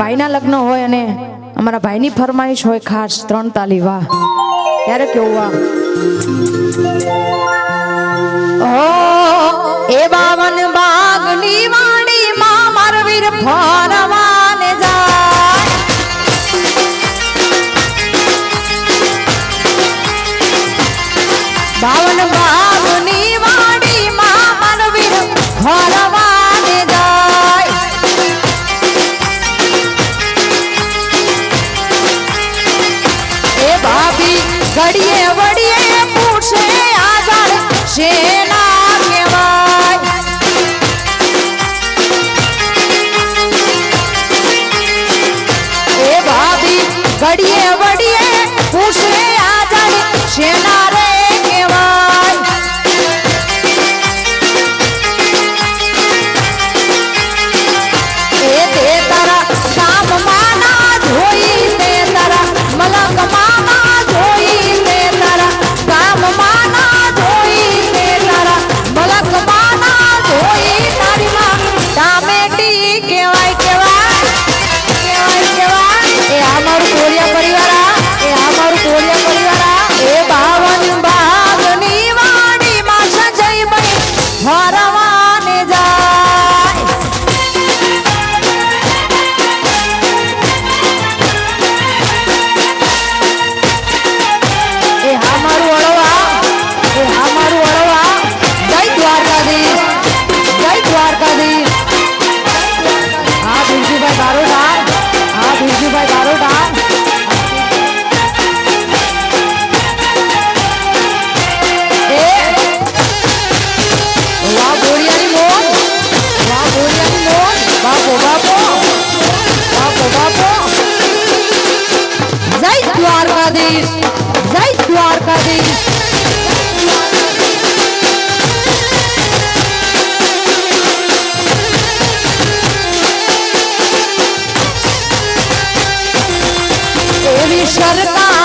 ભાઈના લગ્ન હોય અને અમારા ભાઈની ફરમાઈશ હોય ખાસ ત્રણ તાલી વાહ. ત્યારે કેવું વાહ? એ બાવન બાગની વાણી માં મારો ફરવાને જાય. બાવન બાગની વાડીમાં માનવીર ફરવા દ્વારકાધીશ જય દ્વારકાધીશ એવી સરકાર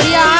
Yeah.